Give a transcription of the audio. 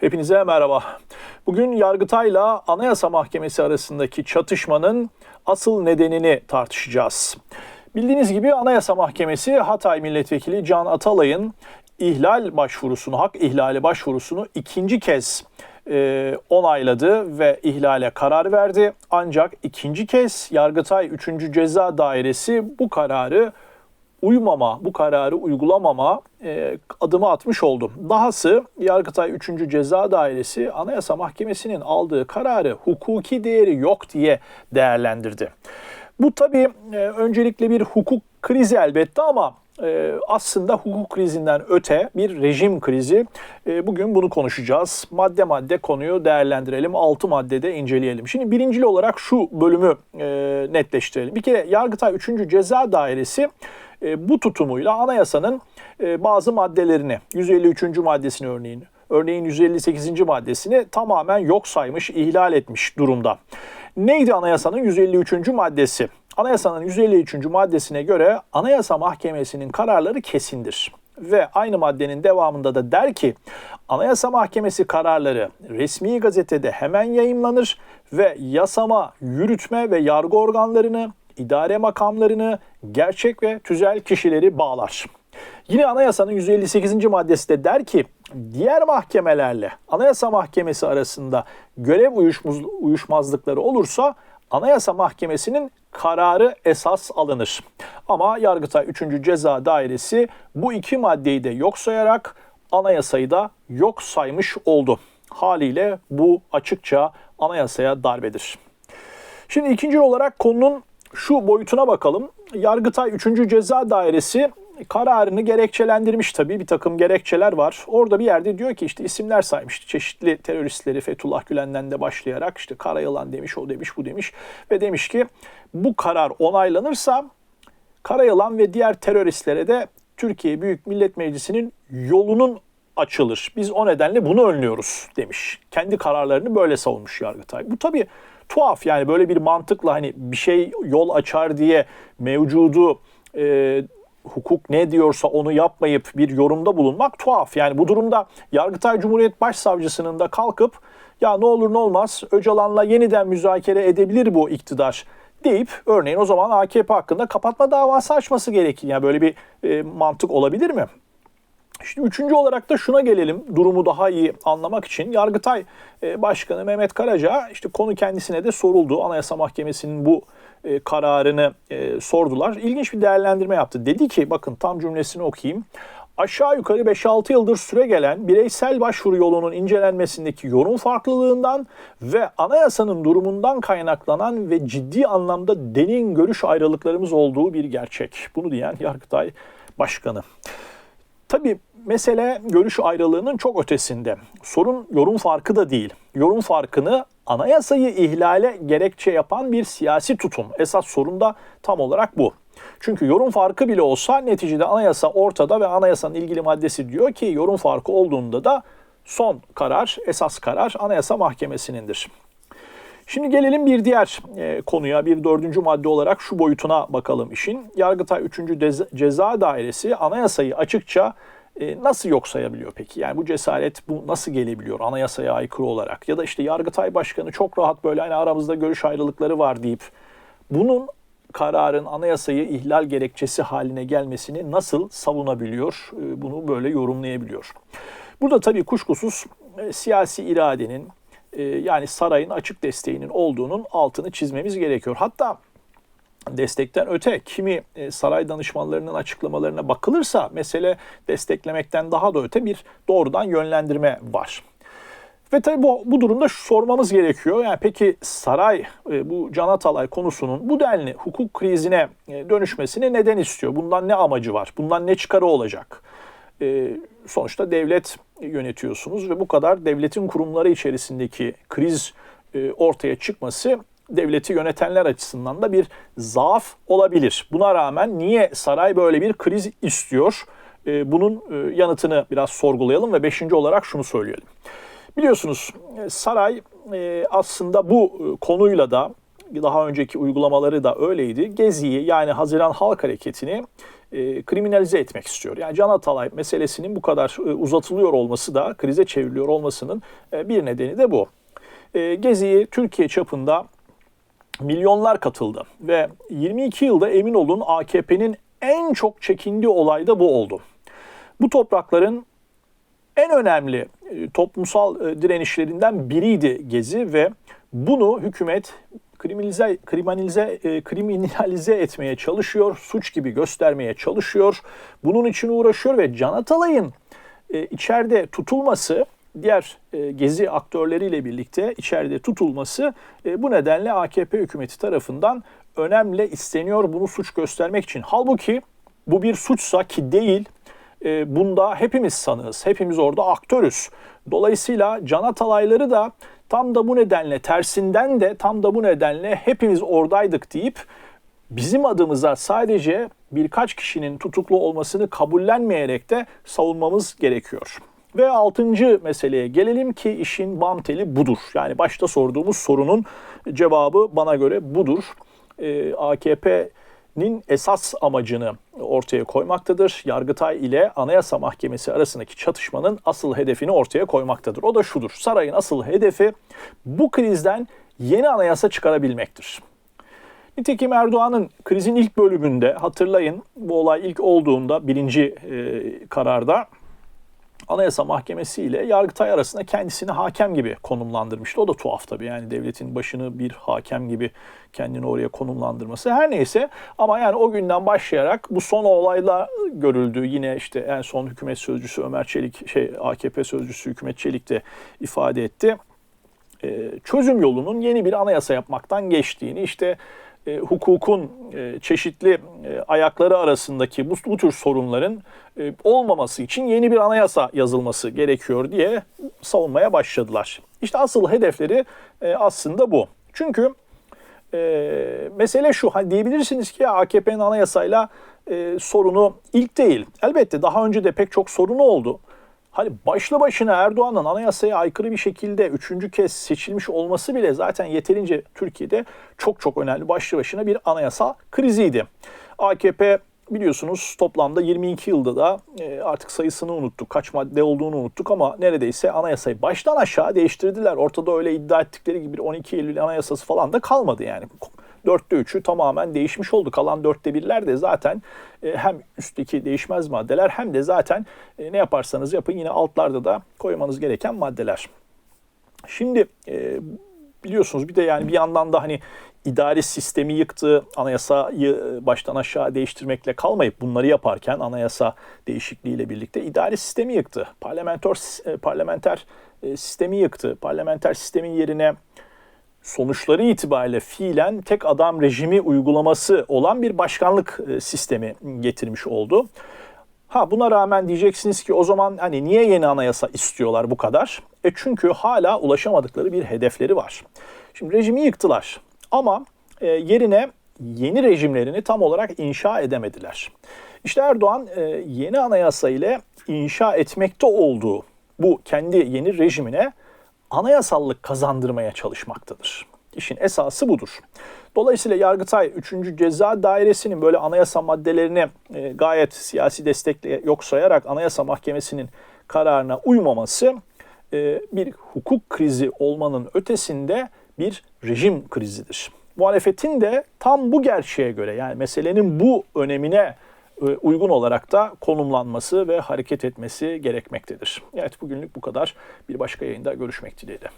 Hepinize merhaba. Bugün Yargıtay'la Anayasa Mahkemesi arasındaki çatışmanın asıl nedenini tartışacağız. Bildiğiniz gibi Anayasa Mahkemesi Hatay Milletvekili Can Atalay'ın ihlal başvurusunu, hak ihlali başvurusunu ikinci kez e, onayladı ve ihlale karar verdi. Ancak ikinci kez Yargıtay 3. Ceza Dairesi bu kararı uymama, bu kararı uygulamama e, adımı atmış oldum. Dahası Yargıtay 3. Ceza Dairesi Anayasa Mahkemesi'nin aldığı kararı hukuki değeri yok diye değerlendirdi. Bu tabii e, öncelikle bir hukuk krizi elbette ama e, aslında hukuk krizinden öte bir rejim krizi. E, bugün bunu konuşacağız. Madde madde konuyu değerlendirelim. 6 maddede inceleyelim. Şimdi birincili olarak şu bölümü e, netleştirelim. Bir kere Yargıtay 3. Ceza Dairesi e, bu tutumuyla anayasanın e, bazı maddelerini 153. maddesini örneğin örneğin 158. maddesini tamamen yok saymış, ihlal etmiş durumda. Neydi anayasanın 153. maddesi? Anayasanın 153. maddesine göre Anayasa Mahkemesi'nin kararları kesindir. Ve aynı maddenin devamında da der ki Anayasa Mahkemesi kararları resmi gazetede hemen yayımlanır ve yasama, yürütme ve yargı organlarını, idare makamlarını, gerçek ve tüzel kişileri bağlar. Yine anayasanın 158. maddesi de der ki diğer mahkemelerle Anayasa Mahkemesi arasında görev uyuşmazlıkları olursa Anayasa Mahkemesi'nin kararı esas alınır. Ama Yargıtay 3. Ceza Dairesi bu iki maddeyi de yok sayarak anayasayı da yok saymış oldu. Haliyle bu açıkça anayasaya darbedir. Şimdi ikinci olarak konunun şu boyutuna bakalım. Yargıtay 3. Ceza Dairesi kararını gerekçelendirmiş tabii bir takım gerekçeler var. Orada bir yerde diyor ki işte isimler saymış. Çeşitli teröristleri Fethullah Gülen'den de başlayarak işte Karayılan demiş, o demiş, bu demiş. Ve demiş ki bu karar onaylanırsa Karayılan ve diğer teröristlere de Türkiye Büyük Millet Meclisi'nin yolunun açılır. Biz o nedenle bunu önlüyoruz demiş. Kendi kararlarını böyle savunmuş Yargıtay. Bu tabii tuhaf yani böyle bir mantıkla hani bir şey yol açar diye mevcudu e, hukuk ne diyorsa onu yapmayıp bir yorumda bulunmak tuhaf. Yani bu durumda Yargıtay Cumhuriyet Başsavcısının da kalkıp ya ne olur ne olmaz Öcalan'la yeniden müzakere edebilir bu iktidar deyip örneğin o zaman AKP hakkında kapatma davası açması gerekir. Yani böyle bir e, mantık olabilir mi? Şimdi üçüncü olarak da şuna gelelim durumu daha iyi anlamak için. Yargıtay e, Başkanı Mehmet Karaca işte konu kendisine de soruldu. Anayasa Mahkemesi'nin bu e, kararını e, sordular. İlginç bir değerlendirme yaptı. Dedi ki bakın tam cümlesini okuyayım. Aşağı yukarı 5-6 yıldır süre gelen bireysel başvuru yolunun incelenmesindeki yorum farklılığından ve anayasanın durumundan kaynaklanan ve ciddi anlamda derin görüş ayrılıklarımız olduğu bir gerçek. Bunu diyen Yargıtay Başkanı. Tabii mesele görüş ayrılığının çok ötesinde. Sorun yorum farkı da değil. Yorum farkını anayasayı ihlale gerekçe yapan bir siyasi tutum. Esas sorun da tam olarak bu. Çünkü yorum farkı bile olsa neticede anayasa ortada ve anayasanın ilgili maddesi diyor ki yorum farkı olduğunda da son karar, esas karar Anayasa Mahkemesi'nindir. Şimdi gelelim bir diğer e, konuya, bir dördüncü madde olarak şu boyutuna bakalım işin. Yargıtay 3. Ceza Dairesi anayasayı açıkça e, nasıl yok sayabiliyor peki? Yani bu cesaret bu nasıl gelebiliyor anayasaya aykırı olarak? Ya da işte Yargıtay Başkanı çok rahat böyle hani aramızda görüş ayrılıkları var deyip bunun kararın anayasayı ihlal gerekçesi haline gelmesini nasıl savunabiliyor? E, bunu böyle yorumlayabiliyor. Burada tabii kuşkusuz e, siyasi iradenin e, yani sarayın açık desteğinin olduğunun altını çizmemiz gerekiyor. Hatta destekten öte kimi e, saray danışmanlarının açıklamalarına bakılırsa mesele desteklemekten daha da öte bir doğrudan yönlendirme var. Ve tabii bu, bu durumda sormamız gerekiyor. Yani peki saray e, bu Can Atalay konusunun bu denli hukuk krizine dönüşmesini neden istiyor? Bundan ne amacı var? Bundan ne çıkarı olacak? Sonuçta devlet yönetiyorsunuz ve bu kadar devletin kurumları içerisindeki kriz ortaya çıkması devleti yönetenler açısından da bir zaaf olabilir. Buna rağmen niye saray böyle bir kriz istiyor? Ee, bunun e, yanıtını biraz sorgulayalım ve beşinci olarak şunu söyleyelim. Biliyorsunuz e, saray e, aslında bu konuyla da daha önceki uygulamaları da öyleydi. Gezi'yi yani Haziran Halk Hareketi'ni e, kriminalize etmek istiyor. Yani Can Atalay meselesinin bu kadar e, uzatılıyor olması da krize çevriliyor olmasının e, bir nedeni de bu. E, Gezi'yi Türkiye çapında milyonlar katıldı ve 22 yılda emin olun AKP'nin en çok çekindiği olay da bu oldu. Bu toprakların en önemli e, toplumsal e, direnişlerinden biriydi Gezi ve bunu hükümet kriminalize, kriminalize, e, kriminalize etmeye çalışıyor, suç gibi göstermeye çalışıyor. Bunun için uğraşıyor ve Can Atalay'ın içeride tutulması diğer gezi aktörleriyle birlikte içeride tutulması bu nedenle AKP hükümeti tarafından önemli isteniyor bunu suç göstermek için. Halbuki bu bir suçsa ki değil e, bunda hepimiz sanığız. Hepimiz orada aktörüz. Dolayısıyla Can Atalayları da tam da bu nedenle tersinden de tam da bu nedenle hepimiz oradaydık deyip bizim adımıza sadece birkaç kişinin tutuklu olmasını kabullenmeyerek de savunmamız gerekiyor. Ve altıncı meseleye gelelim ki işin bam teli budur. Yani başta sorduğumuz sorunun cevabı bana göre budur. Ee, AKP nin esas amacını ortaya koymaktadır. Yargıtay ile Anayasa Mahkemesi arasındaki çatışmanın asıl hedefini ortaya koymaktadır. O da şudur. Sarayın asıl hedefi bu krizden yeni anayasa çıkarabilmektir. Nitekim Erdoğan'ın krizin ilk bölümünde hatırlayın bu olay ilk olduğunda birinci e, kararda Anayasa Mahkemesi ile Yargıtay arasında kendisini hakem gibi konumlandırmıştı. O da tuhaf tabii yani devletin başını bir hakem gibi kendini oraya konumlandırması. Her neyse ama yani o günden başlayarak bu son olayla görüldü. Yine işte en son hükümet sözcüsü Ömer Çelik, şey AKP sözcüsü Hükümet Çelik de ifade etti. Ee, çözüm yolunun yeni bir anayasa yapmaktan geçtiğini işte e, hukukun e, çeşitli e, ayakları arasındaki bu, bu tür sorunların e, olmaması için yeni bir anayasa yazılması gerekiyor diye savunmaya başladılar. İşte asıl hedefleri e, aslında bu. Çünkü e, mesele şu, hani diyebilirsiniz ki AKP'nin anayasayla e, sorunu ilk değil. Elbette daha önce de pek çok sorunu oldu. Hani başlı başına Erdoğan'ın anayasaya aykırı bir şekilde üçüncü kez seçilmiş olması bile zaten yeterince Türkiye'de çok çok önemli başlı başına bir anayasa kriziydi. AKP biliyorsunuz toplamda 22 yılda da e, artık sayısını unuttuk, kaç madde olduğunu unuttuk ama neredeyse anayasayı baştan aşağı değiştirdiler. Ortada öyle iddia ettikleri gibi bir 12 Eylül anayasası falan da kalmadı yani. Dörtte üçü tamamen değişmiş oldu. Kalan dörtte birler de zaten e, hem üstteki değişmez maddeler hem de zaten e, ne yaparsanız yapın yine altlarda da koymanız gereken maddeler. Şimdi e, biliyorsunuz bir de yani bir yandan da hani idari sistemi yıktı, anayasayı baştan aşağı değiştirmekle kalmayıp bunları yaparken anayasa değişikliğiyle birlikte idari sistemi yıktı. Parlamenter parlamenter sistemi yıktı. Parlamenter sistemin yerine sonuçları itibariyle fiilen tek adam rejimi uygulaması olan bir başkanlık e, sistemi getirmiş oldu. Ha buna rağmen diyeceksiniz ki o zaman hani niye yeni anayasa istiyorlar bu kadar? E çünkü hala ulaşamadıkları bir hedefleri var. Şimdi rejimi yıktılar ama e, yerine yeni rejimlerini tam olarak inşa edemediler. İşte Erdoğan e, yeni anayasa ile inşa etmekte olduğu bu kendi yeni rejimine anayasallık kazandırmaya çalışmaktadır. İşin esası budur. Dolayısıyla Yargıtay 3. Ceza Dairesi'nin böyle anayasa maddelerini e, gayet siyasi destekle yok sayarak Anayasa Mahkemesi'nin kararına uymaması e, bir hukuk krizi olmanın ötesinde bir rejim krizidir. Muhalefetin de tam bu gerçeğe göre yani meselenin bu önemine uygun olarak da konumlanması ve hareket etmesi gerekmektedir. Evet bugünlük bu kadar. Bir başka yayında görüşmek dileğiyle.